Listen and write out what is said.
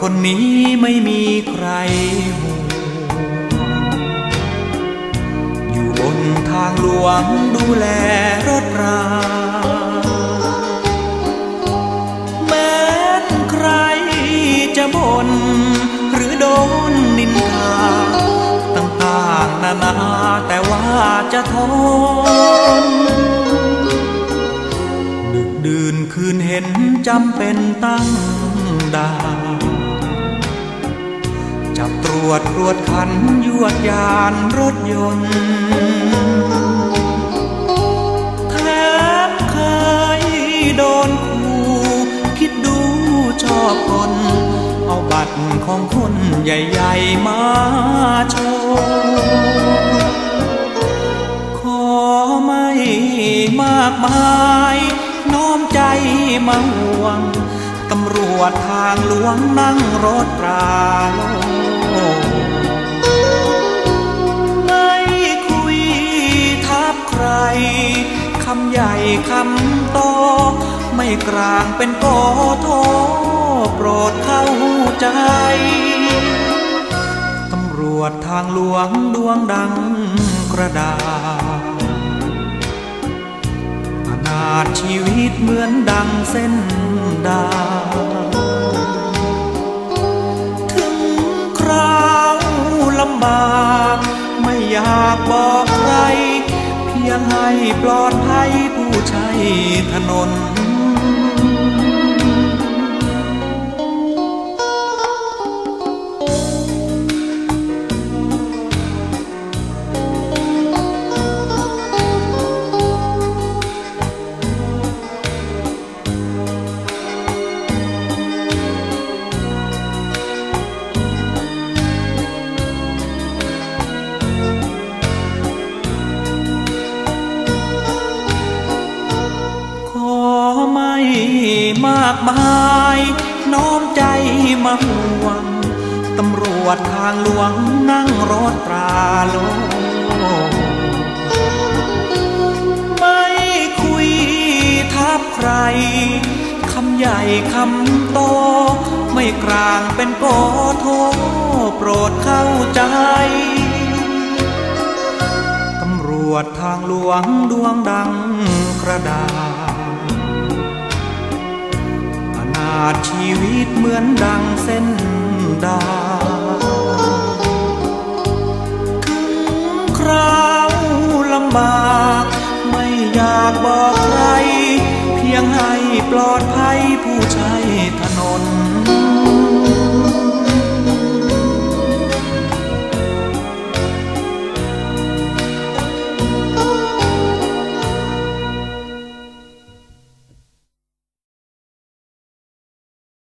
คนนี้ไม่มีใครห่วงอยู่บนทางหลวงดูแลรถราแม้นใครจะบน่นหรือโดนนินทาต่างๆนานาแต่ว่าจะทนดึกดื่นคืนเห็นจำเป็นตั้ง วจตรวจคันยวดยานรถยนต์แทบเคยโดนคู่คิดดูชอบคน เอาบัตรของคนใหญ่ๆมาโชว์ขอไม่มากมายน้อมใจมาห่วงตำรวจทางหลวงนั่งรถตราลไคำโตไม่กลางเป็นกโทโปรดเข้าใจ ตำรวจทางหลวงดวงดังกระดาษอนาถชีวิตเหมือนดังเส้นดา ถึงคราวลำบากไม่อยากบอก ให้ปลอดภัยผู้ใช้ถนนากมาย น้อมใจมาห่วง ตำรวจทางหลวงนั่งรถตราโลไม่คุยทับใคร คำใหญ่คำโต ไม่กลางเป็นโกโทโปรดเข้าใจตำรวจทางหลวงดวงดังกระดาษาดชีวิตเหมือนดังเส้นดาวถึงคราวลำบาก ไม่อยากบอกใคร เพียงให้ปลอดภัยผู้ใช้ถนน